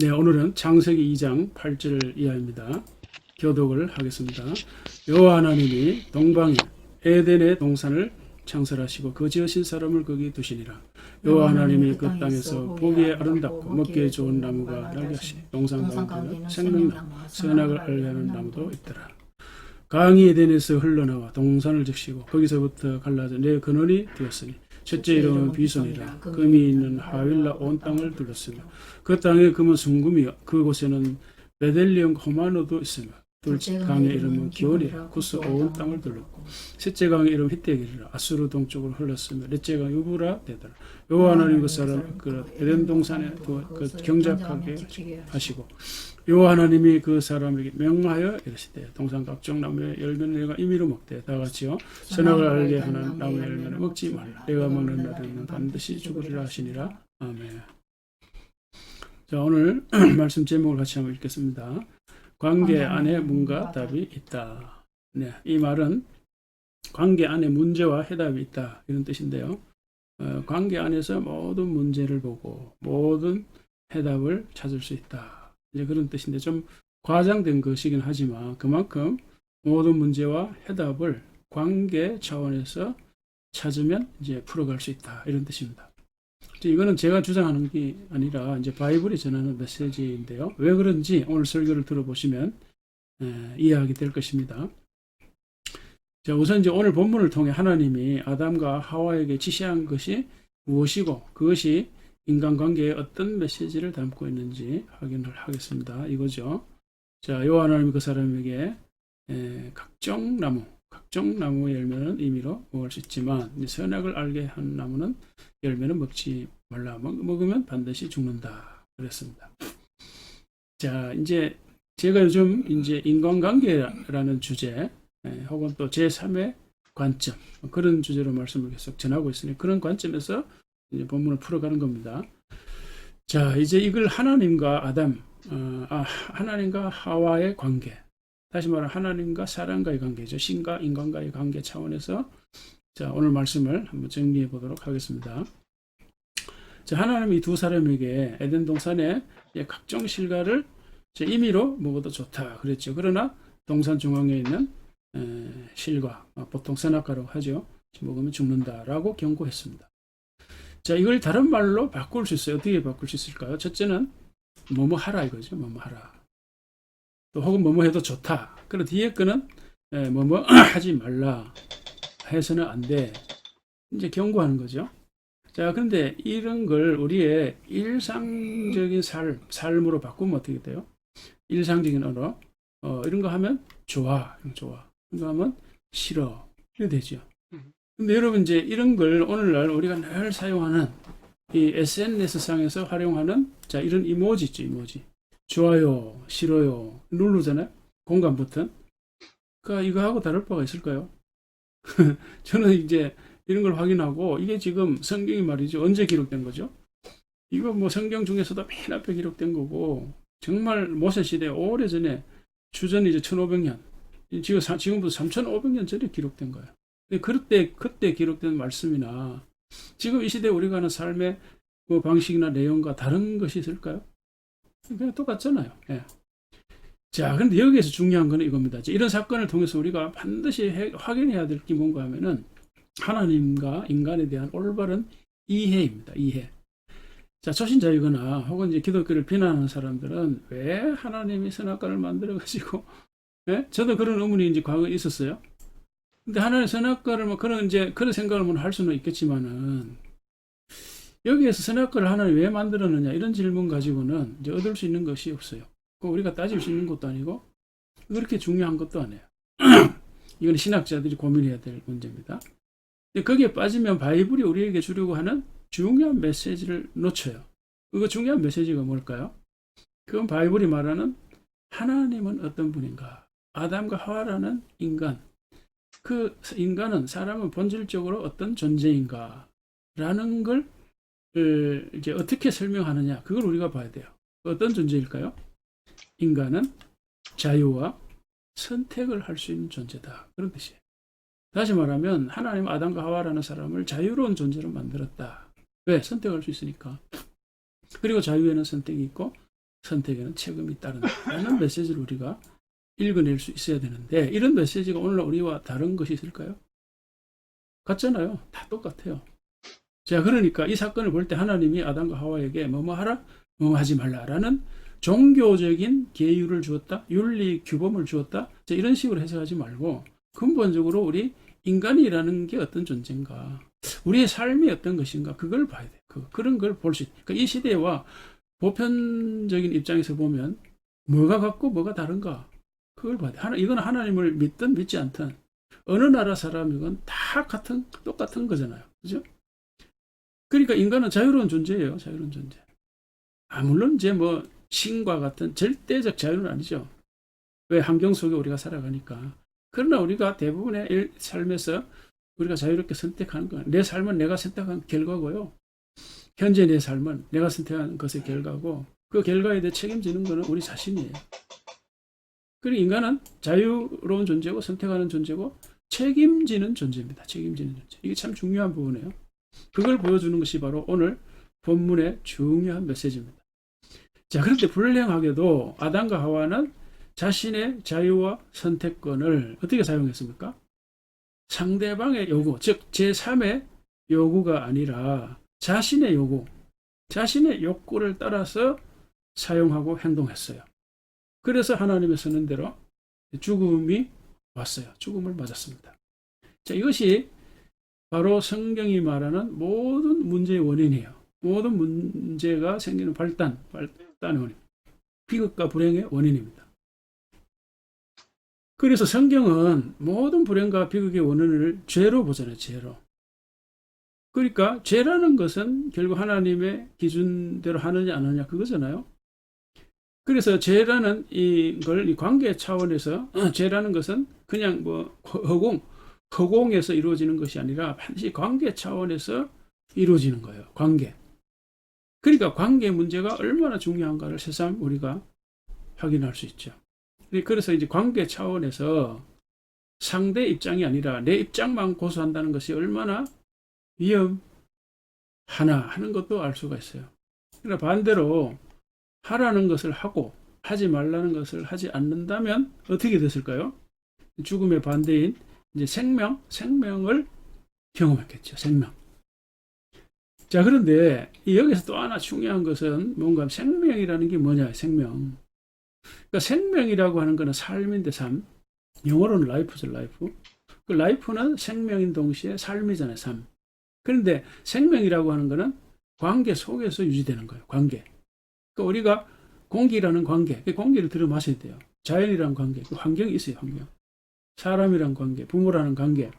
네, 오늘은 창세기 2장 8절을 이하입니다. 교독을 하겠습니다. 여호와 하나님이 동방에 에덴의 동산을 창설하시고 그 지으신 사람을 거기 두시니라. 여호와 하나님이 그 땅에서 보기에 아름답고 먹기에 좋은 나무가 날개 하시 동산 가운데는 생명나무 선악을 알게 하는 나무도 있더라. 강이 에덴에서 흘러나와 동산을 적시고 거기서부터 갈라져 내 근원이 되었으니 첫째 이름은 비손이라 금이 있는 하윌라 온 땅을 둘렀으며 그 땅에 금은 순금이요. 그곳에는 베델리온 호마노도 있으며 둘째 강의 이름은 기온이라 구스 온 땅을 둘렀고 셋째 강의 이름 히데기라 아수르 동쪽으로 흘렀으며 넷째 강 유브라 되더라 여호와 하나님 그 사람 그 에덴 동산에 그, 그 경작하게 하시고 여호와 하나님이 그 사람에게 명하여 이르시되 동산 각종 나무의 열매는 내가 임의로 먹되 다 같이요. 선악을 알게 하는 나무의 열매는 먹지 말라. 내가 먹는 날에는 반드시 죽으리라 하시니라. 아멘. 자 오늘 말씀 제목을 같이 한번 읽겠습니다. 관계 안에 문과 답이 있다. 네, 이 말은 관계 안에 문제와 해답이 있다. 이런 뜻인데요. 어, 관계 안에서 모든 문제를 보고 모든 해답을 찾을 수 있다 이제 그런 뜻인데 좀 과장된 것이긴 하지만 그만큼 모든 문제와 해답을 관계 차원에서 찾으면 이제 풀어갈 수 있다 이런 뜻입니다. 이거는 제가 주장하는 게 아니라 이제 바이블이 전하는 메시지인데요. 왜 그런지 오늘 설교를 들어보시면 에, 이해하게 될 것입니다. 자, 우선 이제 오늘 본문을 통해 하나님이 아담과 하와에게 지시한 것이 무엇이고 그것이 인간관계에 어떤 메시지를 담고 있는지 확인을 하겠습니다. 이거죠. 자, 하나님이 그 사람에게 에, 각종 나무, 각종 나무의 열매는 임의로 먹을 수 있지만 이 선악을 알게 한 나무는 열매는 먹지 말라. 먹, 먹으면 반드시 죽는다. 그랬습니다. 자, 이제 제가 요즘 이제 인간관계라는 주제 에, 혹은 또 제3의 관점 그런 주제로 말씀을 계속 전하고 있으니 그런 관점에서 본문을 풀어가는 겁니다. 자, 이제 이걸 하나님과 아담, 어, 아, 하나님과 하와의 관계, 다시 말하면 하나님과 사람과의 관계죠. 신과 인간과의 관계 차원에서 자, 오늘 말씀을 한번 정리해 보도록 하겠습니다. 자, 하나님이 이두 사람에게 에덴 동산에 각종 실과를 임의로 먹어도 좋다 그랬죠. 그러나 동산 중앙에 있는 에, 실과, 어, 보통 선악과라고 하죠. 먹으면 죽는다라고 경고했습니다. 자, 이걸 다른 말로 바꿀 수 있어요. 어떻게 바꿀 수 있을까요? 첫째는 뭐뭐 하라 이거죠. 뭐뭐 하라. 또 혹은 뭐뭐 해도 좋다. 그리고 뒤에 거는 에, 뭐뭐 하지 말라. 해서는 안 돼. 이제 경고하는 거죠. 자, 그런데 이런 걸 우리의 일상적인 삶, 삶으로 바꾸면 어떻게 돼요? 일상적인 언어. 어, 이런 거 하면 좋아. 좋아. 이런 거 하면 싫어. 이렇게 되죠. 근데 여러분 이제 이런 걸 오늘날 우리가 늘 사용하는 이 SNS 상에서 활용하는 자 이런 이모지 있죠 이모지 좋아요 싫어요 누르잖아요 공감 버튼 그러니까 이거하고 다를 바가 있을까요? 저는 이제 이런 걸 확인하고 이게 지금 성경이 말이죠 언제 기록된 거죠? 이거 뭐 성경 중에서도 맨 앞에 기록된 거고 정말 모세 시대 오래전에 주전 이제 1500년 지금 지금부터 3500년 전에 기록된 거예요. 그때 그때 기록된 말씀이나 지금 이 시대 우리가 하는 삶의 그 방식이나 내용과 다른 것이 있을까요? 그냥 똑같잖아요. 예. 자, 그런데 여기에서 중요한 거는 이겁니다. 이런 사건을 통해서 우리가 반드시 해, 확인해야 될 게 뭔가 하면은 하나님과 인간에 대한 올바른 이해입니다. 이해. 자, 초신자이거나 혹은 이제 기독교를 비난하는 사람들은 왜 하나님이 선악과를 만들어 가지고 예? 저도 그런 의문이 이제 과거에 있었어요. 근데 하나의 선악과를 뭐 그런 이제 그런 생각을 뭐할 수는 있겠지만은 여기에서 선악과를 하나님 왜 만들었느냐 이런 질문 가지고는 이제 얻을 수 있는 것이 없어요. 그 우리가 따질 수 있는 것도 아니고 그렇게 중요한 것도 아니에요. 이건 신학자들이 고민해야 될 문제입니다. 근데 거기에 빠지면 바이블이 우리에게 주려고 하는 중요한 메시지를 놓쳐요. 그 중요한 메시지가 뭘까요? 그건 바이블이 말하는 하나님은 어떤 분인가? 아담과 하와라는 인간, 그 인간은 사람은 본질적으로 어떤 존재인가 라는 걸 이제 어떻게 설명하느냐 그걸 우리가 봐야 돼요. 어떤 존재일까요? 인간은 자유와 선택을 할 수 있는 존재다. 그런 뜻이에요. 다시 말하면 하나님 아담과 하와라는 사람을 자유로운 존재로 만들었다. 왜? 선택할 수 있으니까. 그리고 자유에는 선택이 있고 선택에는 책임이 따른다라는 메시지를 우리가 읽어낼 수 있어야 되는데 이런 메시지가 오늘 우리와 다른 것이 있을까요? 같잖아요. 다 똑같아요. 자, 그러니까 이 사건을 볼 때 하나님이 아담과 하와에게 뭐뭐 하라, 뭐뭐 하지 말라라는 종교적인 계율을 주었다, 윤리 규범을 주었다, 자, 이런 식으로 해석하지 말고 근본적으로 우리 인간이라는 게 어떤 존재인가, 우리의 삶이 어떤 것인가, 그걸 봐야 돼요. 그, 그런 걸 볼 수 있. 그러니까 이 시대와 보편적인 입장에서 보면 뭐가 같고 뭐가 다른가, 그걸 봐야 돼. 하나, 이건 하나님을 믿든 믿지 않든 어느 나라 사람이건 다 같은 똑같은 거잖아요. 그죠? 그러니까 인간은 자유로운 존재예요. 자유로운 존재. 아, 물론 이제 뭐 신과 같은 절대적 자유는 아니죠. 왜 환경 속에 우리가 살아가니까. 그러나 우리가 대부분의 일- 삶에서 우리가 자유롭게 선택하는 거야. 내 삶은 내가 선택한 결과고요. 현재 내 삶은 내가 선택한 것의 결과고 그 결과에 대해 책임지는 것은 우리 자신이에요. 그리고 인간은 자유로운 존재고 선택하는 존재고 책임지는 존재입니다. 책임지는 존재. 이게 참 중요한 부분이에요. 그걸 보여주는 것이 바로 오늘 본문의 중요한 메시지입니다. 자, 그런데 불행하게도 아담과 하와는 자신의 자유와 선택권을 어떻게 사용했습니까? 상대방의 요구, 즉 제3의 요구가 아니라 자신의 요구, 자신의 욕구를 따라서 사용하고 행동했어요. 그래서 하나님의 쓰는 대로 죽음이 왔어요. 죽음을 맞았습니다. 자, 이것이 바로 성경이 말하는 모든 문제의 원인이에요. 모든 문제가 생기는 발단, 발단의 원인. 비극과 불행의 원인입니다. 그래서 성경은 모든 불행과 비극의 원인을 죄로 보잖아요, 죄로. 그러니까 죄라는 것은 결국 하나님의 기준대로 하느냐 안 하느냐 그거잖아요. 그래서 죄라는 이걸 이 관계 차원에서 어, 죄라는 것은 그냥 뭐 허공 허공에서 이루어지는 것이 아니라 반드시 관계 차원에서 이루어지는 거예요. 관계. 그러니까 관계 문제가 얼마나 중요한가를 새삼 우리가 확인할 수 있죠. 그래서 이제 관계 차원에서 상대 입장이 아니라 내 입장만 고수한다는 것이 얼마나 위험하나 하는 것도 알 수가 있어요. 그러나 반대로 하라는 것을 하고 하지 말라는 것을 하지 않는다면 어떻게 됐을까요? 죽음의 반대인 이제 생명, 생명을 경험했겠죠. 생명. 자, 그런데 이 여기서 또 하나 중요한 것은 뭔가 생명이라는 게 뭐냐, 생명. 그러니까 생명이라고 하는 거는 삶인데 삶. 영어로는 라이프죠, 라이프. 그 라이프는 생명인 동시에 삶이잖아요, 삶. 그런데 생명이라고 하는 거는 관계 속에서 유지되는 거예요, 관계. 그러니까 우리가 공기라는 관계, 그 공기를 들어 마셔야 돼요. 자연이라는 관계, 그 환경이 있어요, 환경. 사람이란 관계, 부모라는 관계.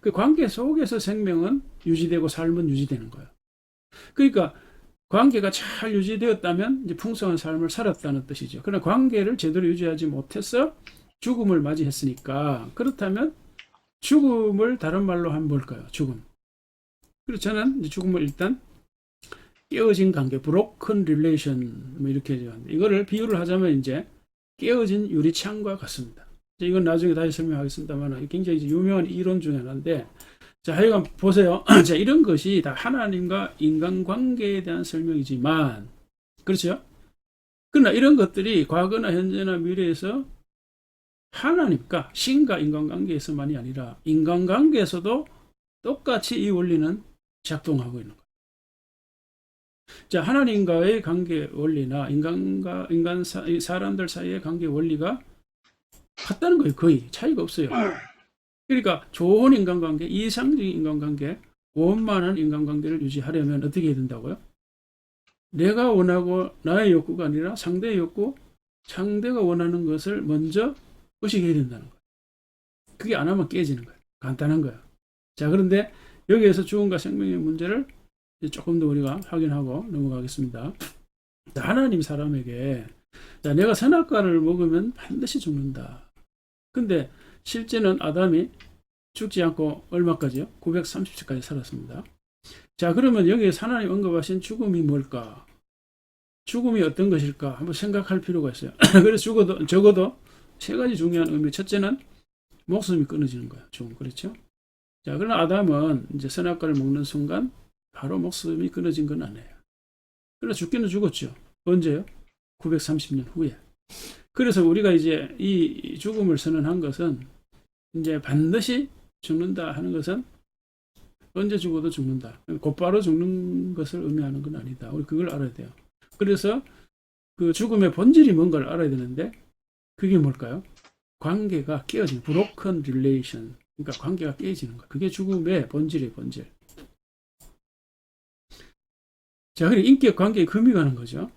그 관계 속에서 생명은 유지되고 삶은 유지되는 거예요. 그러니까 관계가 잘 유지되었다면 이제 풍성한 삶을 살았다는 뜻이죠. 그러나 관계를 제대로 유지하지 못해서 죽음을 맞이했으니까 그렇다면 죽음을 다른 말로 하면 뭘까요? 죽음. 그래서 저는 이제 죽음을 일단 깨어진 관계, broken relation 뭐 이렇게 얘기하는데 이거를 비유를 하자면 이제 깨어진 유리창과 같습니다. 이건 나중에 다시 설명하겠습니다만 굉장히 유명한 이론 중에 하나인데 자 하여간 보세요. 자 이런 것이 다 하나님과 인간 관계에 대한 설명이지만 그렇죠? 그러나 이런 것들이 과거나 현재나 미래에서 하나님과 신과 인간관계에서만이 아니라 인간관계에서도 똑같이 이 원리는 작동하고 있는 거예요. 자, 하나님과의 관계 원리나 인간과 인간 사, 사람들 사이의 관계 원리가 같다는 거예요. 거의 차이가 없어요. 그러니까 좋은 인간관계, 이상적인 인간관계, 원만한 인간관계를 유지하려면 어떻게 해야 된다고요? 내가 원하고 나의 욕구가 아니라 상대의 욕구, 상대가 원하는 것을 먼저 의식해야 된다는 거예요. 그게 안 하면 깨지는 거예요. 간단한 거예요. 자, 그런데 여기에서 죽음과 생명의 문제를 조금 더 우리가 확인하고 넘어가겠습니다. 자, 하나님 사람에게 자, 내가 선악과를 먹으면 반드시 죽는다. 근데 실제는 아담이 죽지 않고 얼마까지요? 930세까지 살았습니다. 자, 그러면 여기에 하나님 언급하신 죽음이 뭘까? 죽음이 어떤 것일까? 한번 생각할 필요가 있어요. 그래서 죽어도, 적어도 세 가지 중요한 의미. 첫째는 목숨이 끊어지는 거예요. 죽음. 그렇죠? 자, 그러나 아담은 이제 선악과를 먹는 순간 바로 목숨이 끊어진 건 아니에요. 그러나 죽기는 죽었죠. 언제요? 930년 후에. 그래서 우리가 이제 이 죽음을 선언한 것은 이제 반드시 죽는다 하는 것은 언제 죽어도 죽는다. 곧바로 죽는 것을 의미하는 건 아니다. 우리 그걸 알아야 돼요. 그래서 그 죽음의 본질이 뭔가를 알아야 되는데 그게 뭘까요? 관계가 깨어진 broken relation. 그러니까 관계가 깨지는 거. 그게 죽음의 본질이에요, 본질. 자, 그리고 인격 관계에 금이 가는 거죠.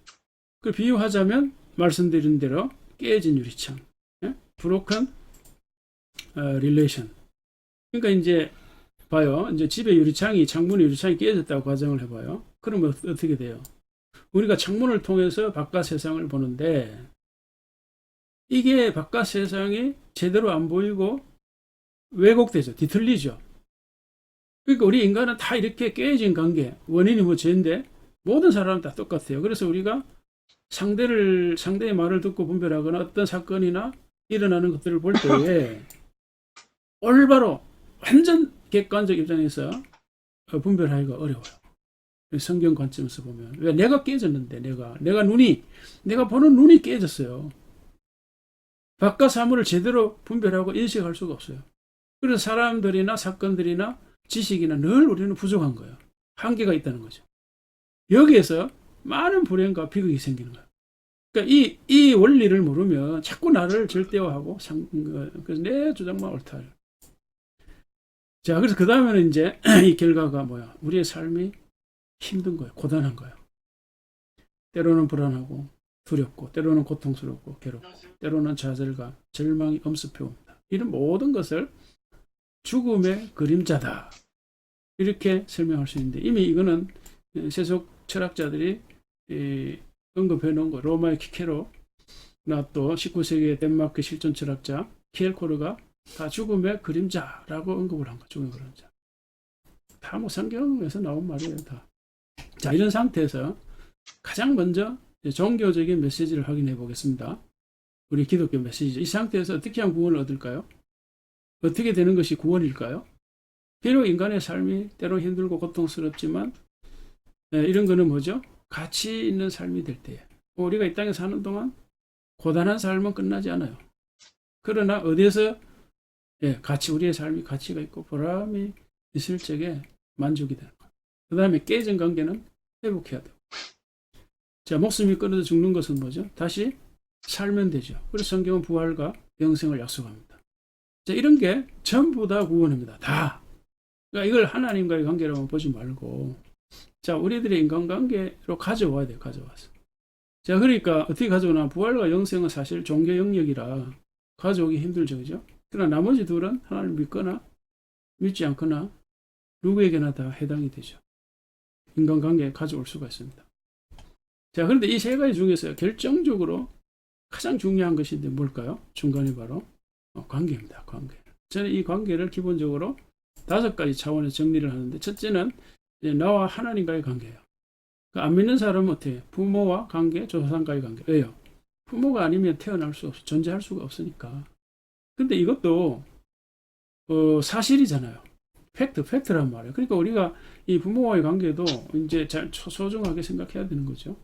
그 비유하자면 말씀드린 대로 깨진 유리창. 예? broken 어, relation. 그러니까 이제 봐요. 이제 집에 유리창이 창문에 유리창이 깨졌다고 가정을 해봐요. 그러면 어- 어떻게 돼요? 우리가 창문을 통해서 바깥 세상을 보는데 이게 바깥 세상이 제대로 안 보이고 왜곡되죠. 뒤틀리죠. 그러니까 우리 인간은 다 이렇게 깨진 관계, 원인이 뭐 죄인데 모든 사람은 다 똑같아요. 그래서 우리가 상대를 상대의 말을 듣고 분별하거나 어떤 사건이나 일어나는 것들을 볼 때에 올바로 완전 객관적 입장에서 어, 분별하기가 어려워요. 성경 관점에서 보면 왜 내가 깨졌는데 내가 내가 눈이 내가 보는 눈이 깨졌어요. 바깥 사물을 제대로 분별하고 인식할 수가 없어요. 그래서 사람들이나 사건들이나 지식이나 늘 우리는 부족한 거예요. 한계가 있다는 거죠. 여기에서 많은 불행과 비극이 생기는 거예요. 그러니까 이, 이 원리를 모르면 자꾸 나를 절대화하고 상, 어, 그래서 내 주장만 옳다. 자, 그래서 그 다음에는 이제 이 결과가 뭐야? 우리의 삶이 힘든 거예요. 고단한 거예요. 때로는 불안하고 두렵고, 때로는 고통스럽고, 괴롭고, 때로는 좌절과 절망이 엄습해 옵니다. 이런 모든 것을 죽음의 그림자다. 이렇게 설명할 수 있는데, 이미 이거는 세속 철학자들이 이, 언급해 놓은 거, 로마의 키케로, 나 또 19세기의 덴마크 실존 철학자 키엘코르가 다 죽음의 그림자라고 언급을 한 거, 죽음의 그림자. 다 뭐 성경에서 나온 말이에요, 다. 자, 이런 상태에서 가장 먼저 종교적인 메시지를 확인해 보겠습니다. 우리 기독교 메시지죠. 이 상태에서 어떻게 하면 구원을 얻을까요? 어떻게 되는 것이 구원일까요? 비록 인간의 삶이 때로 힘들고 고통스럽지만 예, 이런 거는 뭐죠? 가치 있는 삶이 될 때에 우리가 이 땅에 사는 동안 고단한 삶은 끝나지 않아요. 그러나 어디에서 예, 가치 우리의 삶이 가치가 있고 보람이 있을 적에 만족이 되는 거예요. 그 다음에 깨진 관계는 회복해야 돼요. 자, 목숨이 끊어져 죽는 것은 뭐죠? 다시 살면 되죠. 그래서 성경은 부활과 영생을 약속합니다. 자, 이런 게 전부 다 구원입니다. 다. 그러니까 이걸 하나님과의 관계로만 보지 말고, 자, 우리들의 인간관계로 가져와야 돼요. 가져와서. 자, 그러니까 어떻게 가져오나? 부활과 영생은 사실 종교 영역이라 가져오기 힘들죠. 그죠? 그러나 나머지 둘은 하나님을 믿거나 믿지 않거나 누구에게나 다 해당이 되죠. 인간관계에 가져올 수가 있습니다. 자, 그런데 이 세 가지 중에서 결정적으로 가장 중요한 것인데 뭘까요? 중간에 바로 어, 관계입니다. 관계. 저는 이 관계를 기본적으로 다섯 가지 차원에서 정리를 하는데 첫째는 나와 하나님과의 관계예요. 그안 믿는 사람은 해요? 부모와 관계, 조상과의 관계. 왜요? 부모가 아니면 태어날 수 없어, 존재할 수가 없으니까. 근데 이것도 어, 사실이잖아요. 팩트, 팩트란 말이에요. 그러니까 우리가 이 부모와의 관계도 이제 잘 소- 소중하게 생각해야 되는 거죠.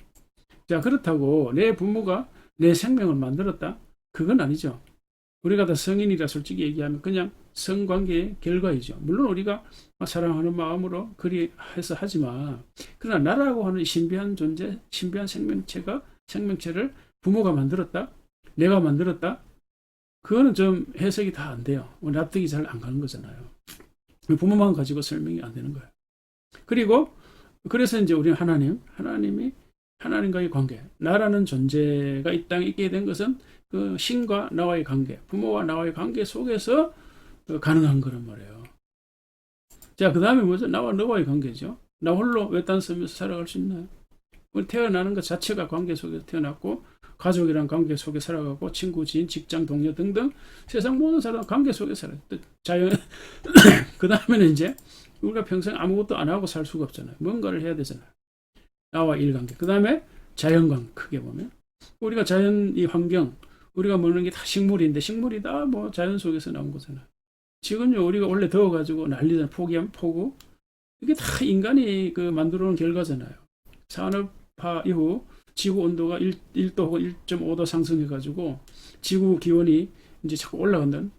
자, 그렇다고 내 부모가 내 생명을 만들었다? 그건 아니죠. 우리가 다 성인이라 솔직히 얘기하면 그냥 성관계의 결과이죠. 물론 우리가 사랑하는 마음으로 그리해서 하지만 그러나 나라고 하는 신비한 존재, 신비한 생명체가 생명체를 부모가 만들었다? 내가 만들었다? 그거는 좀 해석이 다 안 돼요. 납득이 잘 안 가는 거잖아요. 부모만 가지고 설명이 안 되는 거예요. 그리고 그래서 이제 우리 하나님, 하나님이 하나님과의 관계, 나라는 존재가 이 땅에 있게 된 것은 그 신과 나와의 관계, 부모와 나와의 관계 속에서 어, 가능한 거란 말이에요. 자, 그 다음에 뭐죠? 나와 너와의 관계죠. 나 홀로 외딴 섬에서 살아갈 수 있나요? 우리 태어나는 것 자체가 관계 속에서 태어났고, 가족이란 관계 속에 살아가고, 친구, 지인, 직장, 동료 등등 세상 모든 사람 관계 속에 살아요. 또 자연, 그 다음에는 이제 우리가 평생 아무것도 안 하고 살 수가 없잖아요. 뭔가를 해야 되잖아요. 나와 일관계. 그 다음에 자연관 크게 보면 우리가 자연 이 환경 우리가 먹는 게 다 식물인데 식물이 다 뭐 자연 속에서 나온 거잖아요. 지금요 우리가 원래 더워가지고 난리잖아요. 폭염, 폭우 이게 다 인간이 그 만들어 놓은 결과잖아요. 산업화 이후 지구 온도가 1, 1도 혹은 1.5도 상승해가지고 지구 기온이 이제 자꾸 올라간다는.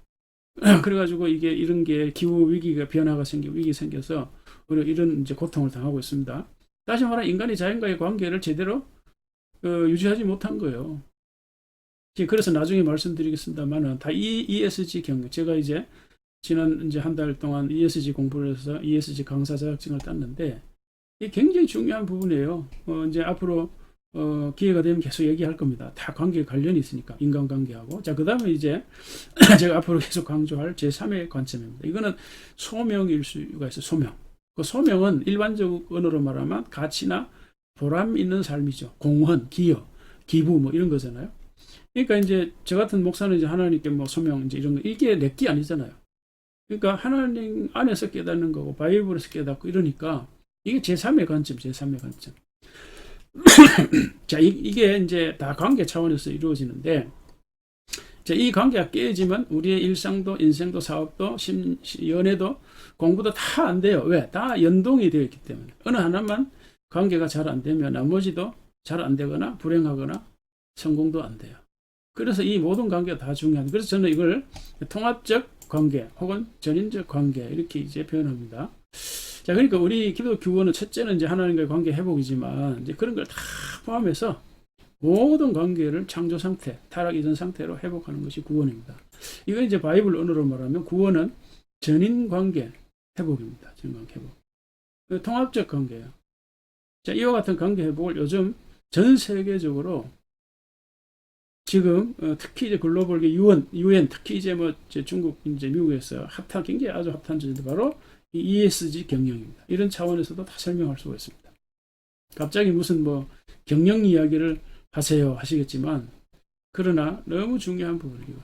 그래가지고 이게 이런 게 기후 위기가 변화가 생기고 위기 생겨서 우리가 이런 이제 고통을 당하고 있습니다. 다시 말하면 인간이 자연과의 관계를 제대로 어, 유지하지 못한 거예요. 그래서 나중에 말씀드리겠습니다만은 다 이 ESG 경력 제가 이제 지난 이제 한 달 동안 ESG 공부를 해서 ESG 강사 자격증을 땄는데 이게 굉장히 중요한 부분이에요. 어, 이제 앞으로 어, 기회가 되면 계속 얘기할 겁니다. 다 관계 관련이 있으니까 인간관계하고 자 그다음에 이제 제가 앞으로 계속 강조할 제 3의 관점입니다. 이거는 소명일 수가 있어요. 소명. 그 소명은 일반적 언어로 말하면 가치나 보람 있는 삶이죠. 공헌, 기여, 기부 뭐 이런 거잖아요. 그러니까 이제 저 같은 목사는 이제 하나님께 뭐 소명 이제 이런 거 이게 내게 아니잖아요. 그러니까 하나님 안에서 깨닫는 거고 바이블에서 깨닫고 이러니까 이게 제3의 관점, 제3의 관점. 자, 이, 게 이제 다 관계 차원에서 이루어지는데 자, 이 관계가 깨지면 우리의 일상도 인생도 사업도 심, 연애도 공부도 다 안 돼요. 왜? 다 연동이 되어 있기 때문에. 어느 하나만 관계가 잘 안 되면 나머지도 잘 안 되거나 불행하거나 성공도 안 돼요. 그래서 이 모든 관계가 다 중요합니다. 그래서 저는 이걸 통합적 관계 혹은 전인적 관계 이렇게 이제 표현합니다. 자, 그러니까 우리 기도 규원은 첫째는 이제 하나님과의 관계 회복이지만 이제 그런 걸 다 포함해서 모든 관계를 창조 상태, 타락 이전 상태로 회복하는 것이 구원입니다. 이건 이제 바이블 언어로 말하면 구원은 전인 관계 회복입니다. 전인 관계 회복. 그 통합적 관계예요. 자, 이와 같은 관계 회복을 요즘 전 세계적으로 지금 어, 특히 이제 글로벌 유엔, 유엔 특히 이제 뭐 이제 중국 이제 미국에서 핫한 굉장히 아주 핫한 주제 바로 이 ESG 경영입니다. 이런 차원에서도 다 설명할 수가 있습니다. 갑자기 무슨 뭐 경영 이야기를 하세요 하시겠지만 그러나 너무 중요한 부분이고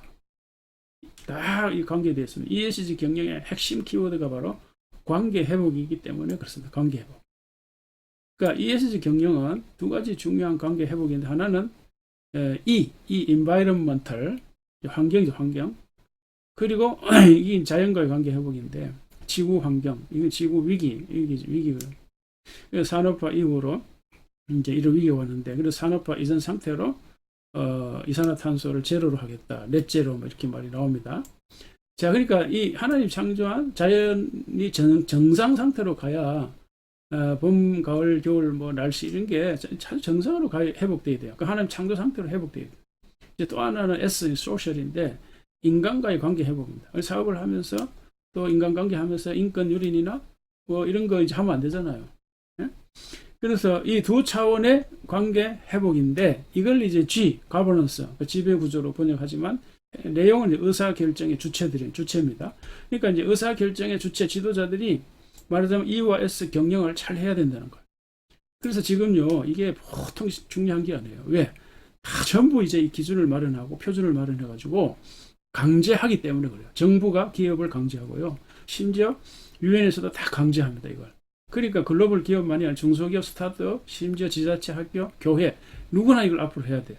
다 이 관계에 대해서는 ESG 경영의 핵심 키워드가 바로 관계 회복이기 때문에 그렇습니다. 관계 회복. 그러니까 ESG 경영은 두 가지 중요한 관계 회복인데 하나는 E, 이 environmental 환경이죠 환경. 그리고 이 자연과의 관계 회복인데 지구 환경, 이거 지구 위기, 위기, 위기고요. 산업화 이후로 이제 이런 위기가 왔는데, 그래서 산업화 이전 상태로 어, 이산화탄소를 제로로 하겠다, 넷제로 뭐 이렇게 말이 나옵니다. 자, 그러니까 이 하나님 창조한 자연이 정, 정상 상태로 가야 어, 봄, 가을, 겨울, 뭐 날씨 이런 게 정상으로 가 회복돼야 돼요. 그 하나님 창조 상태로 회복돼야 돼요. 이제 또 하나는 S, 소셜인데 인간과의 관계 회복입니다. 사업을 하면서 또 인간관계 하면서 인권 유린이나 뭐 이런 거 이제 하면 안 되잖아요. 예? 그래서 이 두 차원의 관계 회복인데 이걸 이제 G, 가버넌스, 그 지배 구조로 번역하지만 내용은 의사 결정의 주체들이 주체입니다. 그러니까 이제 의사 결정의 주체 지도자들이 말하자면 E와 S 경영을 잘 해야 된다는 거예요. 그래서 지금요 이게 보통 중요한 게 아니에요. 왜? 다 전부 이제 이 기준을 마련하고 표준을 마련해가지고 강제하기 때문에 그래요. 정부가 기업을 강제하고요. 심지어 유엔에서도 다 강제합니다. 이걸. 그러니까 글로벌 기업만이 아니라 중소기업, 스타트업, 심지어 지자체, 학교, 교회 누구나 이걸 앞으로 해야 돼요.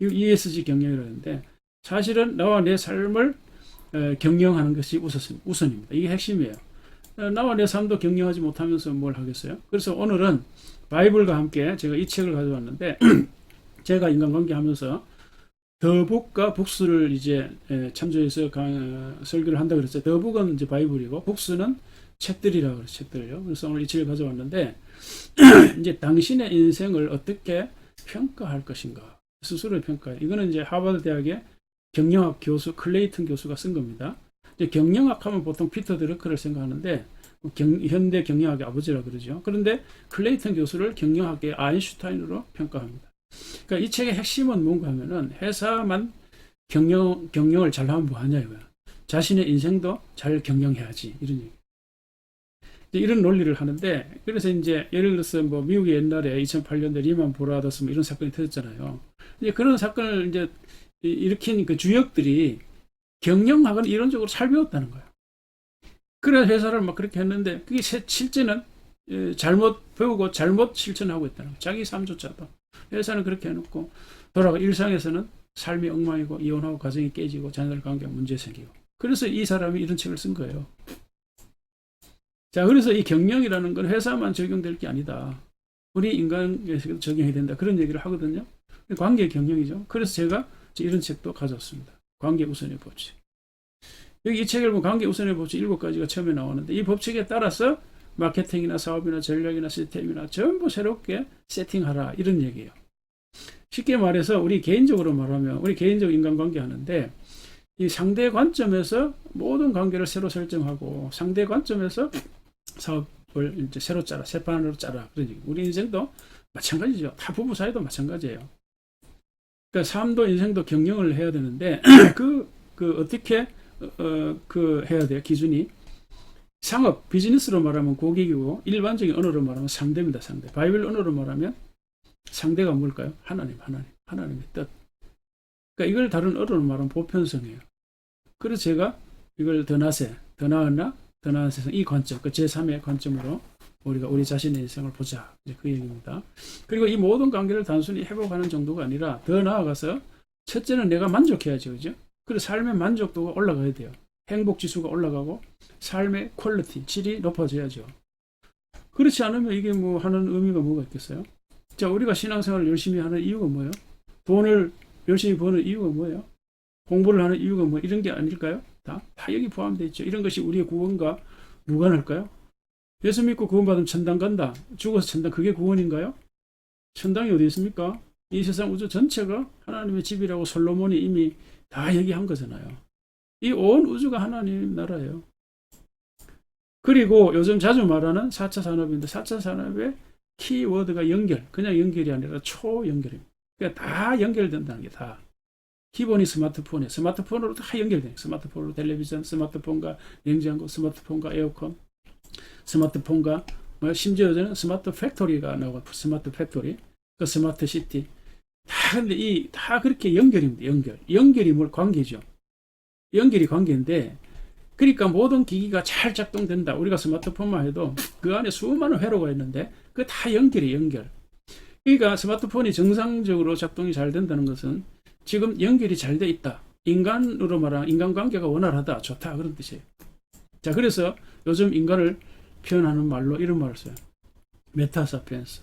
이 ESG 경영이라는데 사실은 나와 내 삶을 경영하는 것이 우선입니다. 이게 핵심이에요. 어, 나와 내 삶도 경영하지 못하면서 뭘 하겠어요? 그래서 오늘은 바이블과 함께 제가 이 책을 가져왔는데 제가 인간관계 하면서 더북과 북수를 이제 참조해서 설교를 한다 그랬어요. 더북은 이제 바이블이고 북수는 책들이라고 그래요. 책들요. 그래서 오늘 이 책을 가져왔는데 이제 당신의 인생을 어떻게 평가할 것인가 스스로 평가해. 이거는 이제 하버드 대학의 경영학 교수 클레이튼 교수가 쓴 겁니다. 이제 경영학 하면 보통 피터 드러크를 생각하는데 경, 현대 경영학의 아버지라 그러죠. 그런데 클레이튼 교수를 경영학의 아인슈타인으로 평가합니다. 그러니까 이 책의 핵심은 뭔가 하면은 회사만 경영, 경영을 잘하면 뭐하냐 이거야. 자신의 인생도 잘 경영해야지. 이런 얘기. 이런 논리를 하는데, 그래서 이제 예를 들어서 뭐 미국이 옛날에 2008년대 리만 브라더스 뭐 이런 사건이 터졌잖아요. 이제 그런 사건을 이제 일으킨 그 주역들이 경영학은 이론적으로 잘 배웠다는 거예요. 그래서 회사를 막 그렇게 했는데, 그게 실제는 잘못 배우고 잘못 실천하고 있다는 거예요. 자기 삶조차도. 회사는 그렇게 해놓고 돌아가 일상에서는 삶이 엉망이고 이혼하고 가정이 깨지고 자녀들 관계가 문제 생기고 그래서 이 사람이 이런 책을 쓴 거예요. 자 그래서 이 경영이라는 건 회사만 적용될 게 아니다. 우리 인간에서 적용해야 된다. 그런 얘기를 하거든요. 관계 경영이죠. 그래서 제가 이런 책도 가져왔습니다. 관계 우선의 법칙. 여기 이 책을 보면 관계 우선의 법칙 일곱 가지가 처음에 나오는데 이 법칙에 따라서 마케팅이나 사업이나 전략이나 시스템이나 전부 새롭게 세팅하라 이런 얘기예요. 쉽게 말해서 우리 개인적으로 말하면 우리 개인적 인간관계 하는데 이 상대 관점에서 모든 관계를 새로 설정하고 상대 관점에서 사업을 이제 새로 짜라 새 판으로 짜라 그런 얘기. 우리 인생도 마찬가지죠. 다 부부 사이도 마찬가지예요. 그러니까 삶도 인생도 경영을 해야 되는데 그, 그 어떻게 어, 어, 그 해야 돼요? 기준이? 상업 비즈니스로 말하면 고객이고 일반적인 언어로 말하면 상대입니다 상대. 바이블 언어로 말하면 상대가 뭘까요? 하나님 하나님 하나님의 뜻. 그러니까 이걸 다른 언어로 말하면 보편성이에요. 그래서 제가 이걸 더 나세 더 나았나 더 나은 세상 이 관점 그 제3의 관점으로 우리가 우리 자신의 인생을 보자 이제 그 얘기입니다 그리고 이 모든 관계를 단순히 회복하는 정도가 아니라 더 나아가서 첫째는 내가 만족해야죠 그죠 그래서 삶의 만족도가 올라가야 돼요 행복 지수가 올라가고 삶의 퀄리티, 질이 높아져야죠. 그렇지 않으면 이게 뭐 하는 의미가 뭐가 있겠어요? 자, 우리가 신앙생활을 열심히 하는 이유가 뭐예요? 돈을 열심히 버는 이유가 뭐예요? 공부를 하는 이유가 뭐 이런 게 아닐까요? 다, 다 여기 포함되어 있죠. 이런 것이 우리의 구원과 무관할까요? 예수 믿고 구원받으면 천당 간다. 죽어서 천당, 그게 구원인가요? 천당이 어디 있습니까? 이 세상 우주 전체가 하나님의 집이라고 솔로몬이 이미 다 얘기한 거잖아요. 이 온 우주가 하나님 나라예요. 그리고 요즘 자주 말하는 4차 산업인데 4차 산업의 키워드가 연결. 그냥 연결이 아니라 초연결입니다. 그러니까 다 연결된다는 게 다. 기본이 스마트폰이에요. 스마트폰으로 다 연결돼요. 스마트폰으로 텔레비전, 스마트폰과 냉장고, 스마트폰과 에어컨, 스마트폰과 뭐 심지어 요즘은 스마트 팩토리가 나오고 스마트 팩토리, 그 스마트 시티. 다 근데 이 다 그렇게 연결입니다. 연결. 연결이 뭘 관계죠. 연결이 관계인데 그러니까 모든 기기가 잘 작동된다. 우리가 스마트폰만 해도 그 안에 수많은 회로가 있는데 그 다 연결이 연결. 그러니까 스마트폰이 정상적으로 작동이 잘 된다는 것은 지금 연결이 잘 돼 있다. 인간으로 말하면 인간관계가 원활하다. 좋다. 그런 뜻이에요. 자, 그래서 요즘 인간을 표현하는 말로 이런 말을 써요. 메타사피엔스.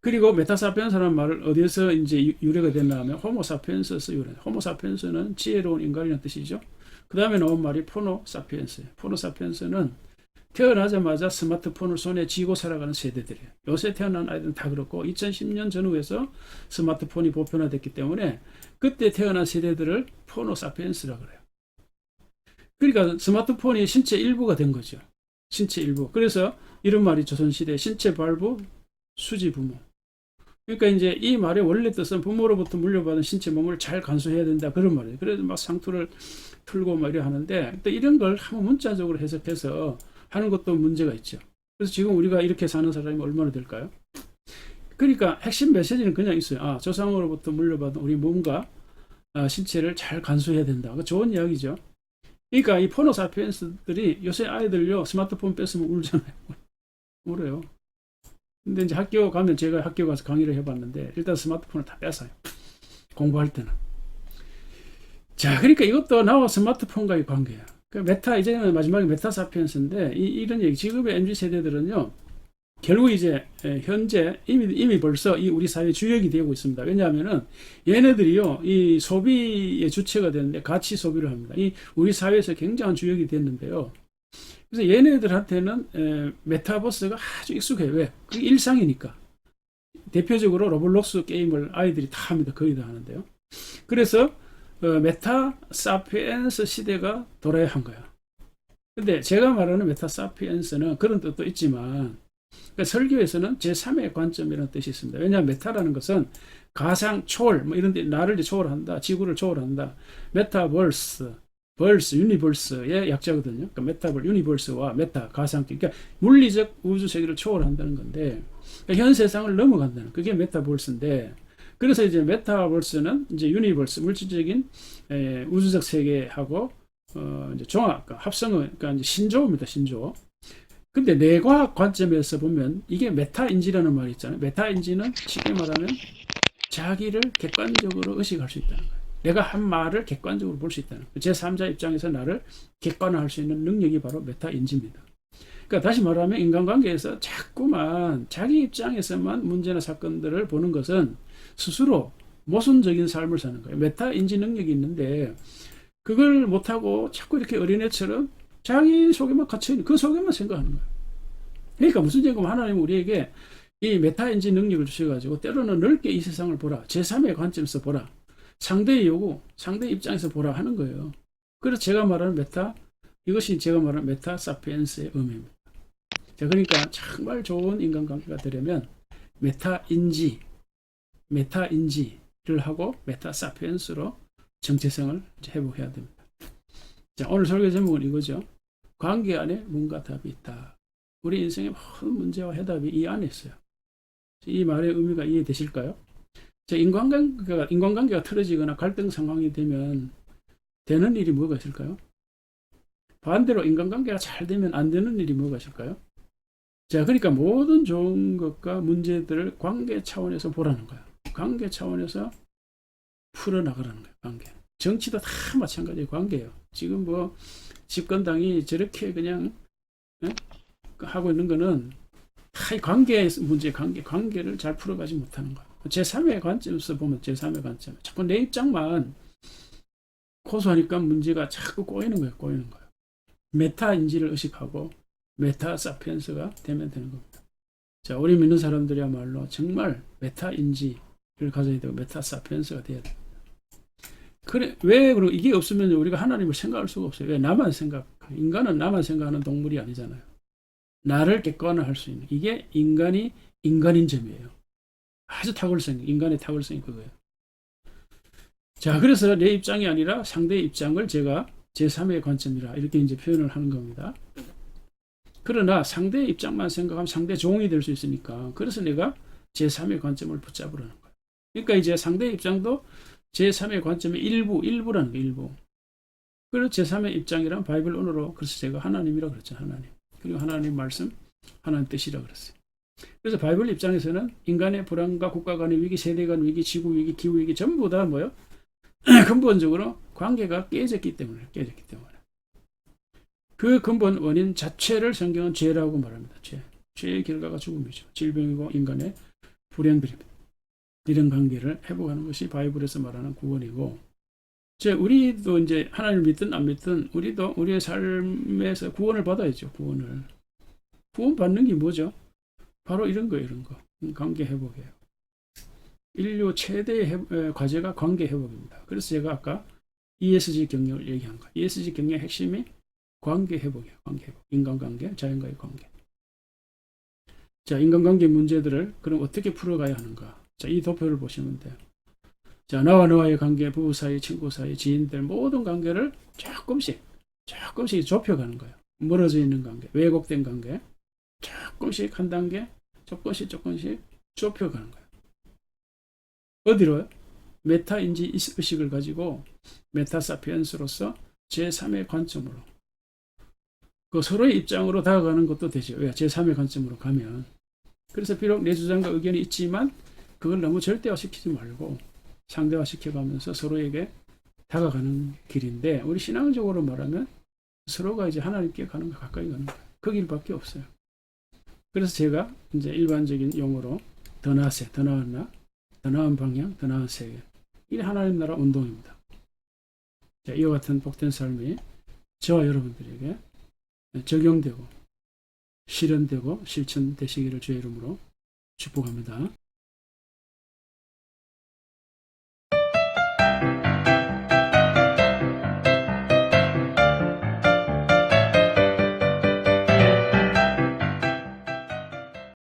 그리고 메타사피엔스라는 말을 어디에서 이제 유래가 됐나 하면 호모사피엔스에서 유래. 호모사피엔스는 지혜로운 인간이라는 뜻이죠. 그 다음에 나온 말이 포노사피엔스예요. 포노사피엔스는 태어나자마자 스마트폰을 손에 쥐고 살아가는 세대들이에요. 요새 태어난 아이들은 다 그렇고 2010년 전후에서 스마트폰이 보편화됐기 때문에 그때 태어난 세대들을 포노사피엔스라 그래요. 그러니까 스마트폰이 신체 일부가 된 거죠. 신체 일부. 그래서 이런 말이 조선시대 신체 발부 수지 부모. 그러니까 이제 이 말의 원래 뜻은 부모로부터 물려받은 신체 몸을 잘 간수해야 된다 그런 말이에요. 그래서 막 상투를 틀고 막 이래 하는데 또 이런 걸 한번 문자적으로 해석해서 하는 것도 문제가 있죠. 그래서 지금 우리가 이렇게 사는 사람이 얼마나 될까요? 그러니까 핵심 메시지는 그냥 있어요. 아, 조상으로부터 물려받은 우리 몸과 아, 신체를 잘 간수해야 된다. 그 좋은 이야기죠. 그러니까 이 포노 사피엔스들이 요새 아이들요 스마트폰 뺐으면 울잖아요. 울어요. 근데 이제 학교 가면 제가 학교 가서 강의를 해봤는데 일단 스마트폰을 다 뺐어요. 공부할 때는. 자, 그러니까 이것도 나와 스마트폰과의 관계야. 그 메타 이제는 마지막에 메타 사피엔스인데 이, 이런 얘기 지금의 mz 세대들은요. 결국 이제 에, 현재 이미 이미 벌써 이 우리 사회 주역이 되고 있습니다. 왜냐하면은 얘네들이요 이 소비의 주체가 되는데 가치 소비를 합니다. 이 우리 사회에서 굉장한 주역이 됐는데요. 그래서 얘네들한테는 에, 메타버스가 아주 익숙해요. 왜? 그게 일상이니까. 대표적으로 로블록스 게임을 아이들이 다 합니다. 거의 다 하는데요. 그래서 어, 메타 사피엔스 시대가 돌아야 한 거야. 근데 제가 말하는 메타 사피엔스는 그런 뜻도 있지만 그러니까 설교에서는 제3의 관점이라는 뜻이 있습니다. 왜냐하면 메타라는 것은 가상 초월 뭐 이런 데 나를 초월한다. 지구를 초월한다. 메타버스 벌스, 유니버스의 약자거든요. 그러니까 메타벌, 유니버스와 메타, 가상, 그러니까 물리적 우주 세계를 초월한다는 건데, 그러니까 현 세상을 넘어간다는, 그게 메타버스인데, 그래서 이제 메타버스는 이제 유니버스, 물질적인 에, 우주적 세계하고, 어, 이제 종합, 그러니까 합성은, 그러니까 이제 신조입니다, 신조. 근데 뇌과학 관점에서 보면 이게 메타인지라는 말이 있잖아요. 메타인지는 쉽게 말하면 자기를 객관적으로 의식할 수 있다는 거예요. 내가 한 말을 객관적으로 볼 수 있다는 제3자 입장에서 나를 객관화할 수 있는 능력이 바로 메타인지입니다. 그러니까 다시 말하면 인간관계에서 자꾸만 자기 입장에서만 문제나 사건들을 보는 것은 스스로 모순적인 삶을 사는 거예요. 메타 인지 능력이 있는데 그걸 못하고 자꾸 이렇게 어린애처럼 자기 속에만 갇혀있는 그 속에만 생각하는 거예요. 그러니까 무슨 얘기냐면 하나님 우리에게 이 메타 인지 능력을 주셔가지고 때로는 넓게 이 세상을 보라. 제3의 관점에서 보라. 상대의 요구, 상대 입장에서 보라 하는 거예요. 그래서 제가 말하는 메타, 이것이 제가 말하는 메타 사피엔스의 의미입니다. 자, 그러니까 정말 좋은 인간관계가 되려면 메타 인지, 메타 인지를 하고 메타 사피엔스로 정체성을 회복해야 됩니다. 자, 오늘 설교 제목은 이거죠. 관계 안에 뭔가 답이 있다. 우리 인생의 모든 문제와 해답이 이 안에 있어요. 이 말의 의미가 이해되실까요? 자, 인간관계가, 인간관계가 틀어지거나 갈등 상황이 되면 되는 일이 뭐가 있을까요? 반대로 인간관계가 잘 되면 안 되는 일이 뭐가 있을까요? 자, 그러니까 모든 좋은 것과 문제들을 관계 차원에서 보라는 거야. 관계 차원에서 풀어나가라는 거야, 관계. 정치도 다 마찬가지의 관계예요. 지금 뭐, 집권당이 저렇게 그냥, 예? 하고 있는 거는 다 관계 문제, 관계, 관계를 잘 풀어가지 못하는 거야. 제3의 관점에서 보면 제3의 관점. 자꾸 내 입장만 고소하니까 문제가 자꾸 꼬이는 거예요, 꼬이는 거예요. 메타 인지를 의식하고 메타 사피엔스가 되면 되는 겁니다. 자, 우리 믿는 사람들이야말로 정말 메타 인지를 가져야 되고 메타 사피엔스가 돼야 됩니다. 그래, 왜, 그리고 이게 없으면 우리가 하나님을 생각할 수가 없어요. 왜 나만 생각, 인간은 나만 생각하는 동물이 아니잖아요. 나를 객관화할 수 있는, 이게 인간이 인간인 점이에요. 아주 탁월성, 인간의 탁월성이 그거예요. 자, 그래서 내 입장이 아니라 상대의 입장을 제가 제3의 관점이라 이렇게 이제 표현을 하는 겁니다. 그러나 상대의 입장만 생각하면 상대 종이 될 수 있으니까 그래서 내가 제3의 관점을 붙잡으라는 거예요. 그러니까 이제 상대의 입장도 제3의 관점의 일부, 일부라는 거 일부. 그래서 제3의 입장이란 바이블 언어로 그래서 제가 하나님이라고 그랬죠. 하나님. 그리고 하나님 말씀, 하나님 뜻이라고 그랬어요. 그래서 바이블 입장에서는 인간의 불안과 국가 간의 위기, 세대 간 위기, 지구 위기, 기후 위기 전부 다 뭐요? 근본적으로 관계가 깨졌기 때문에 깨졌기 때문에 그 근본 원인 자체를 성경은 죄라고 말합니다. 죄. 죄의 결과가 죽음이죠. 질병이고 인간의 불행들입니다. 이런 관계를 회복하는 것이 바이블에서 말하는 구원이고 제 우리도 이제 하나님을 믿든 안 믿든 우리도 우리의 삶에서 구원을 받아야죠. 구원을. 구원 받는 게 뭐죠? 바로 이런 거 이런 거. 관계 회복이에요. 인류 최대의 과제가 관계 회복입니다. 그래서 제가 아까 ESG 경영을 얘기한 거예요. ESG 경영의 핵심이 관계 회복이에요. 관계 회복. 인간관계, 자연과의 관계. 자, 인간관계 문제들을 그럼 어떻게 풀어가야 하는가? 자, 이 도표를 보시면 돼요. 자, 나와 너와의 관계, 부부 사이, 친구 사이, 지인들 모든 관계를 조금씩, 조금씩 좁혀가는 거예요. 멀어져 있는 관계, 왜곡된 관계, 조금씩 한 단계, 조금씩 조금씩 좁혀가는 거예요. 어디로요? 메타 인지 의식을 가지고 메타 사피엔스로서 제3의 관점으로 그 서로의 입장으로 다가가는 것도 되죠. 왜? 제3의 관점으로 가면. 그래서 비록 내 주장과 의견이 있지만 그걸 너무 절대화시키지 말고 상대화시켜가면서 서로에게 다가가는 길인데 우리 신앙적으로 말하면 서로가 이제 하나님께 가는 거 가까이 가는 거예요. 그 길밖에 없어요. 그래서 제가 이제 일반적인 용어로 더 나세, 더 나았나, 더 나은 방향, 더 나은 세계. 이게 하나님 나라 운동입니다. 자, 이와 같은 복된 삶이 저와 여러분들에게 적용되고 실현되고 실천되시기를 주의 이름으로 축복합니다.